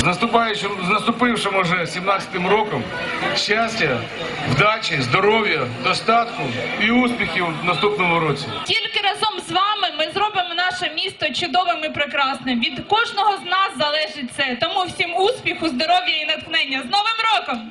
З наступаючим, з наступившим уже 17-м роком щастя, вдачі, здоров'я, достатку і успіхів в наступному році. Тільки разом з вами ми зробимо наше місто чудовим і прекрасним. Від кожного з нас залежить це. Тому всім успіху, здоров'я і натхнення. З Новим роком!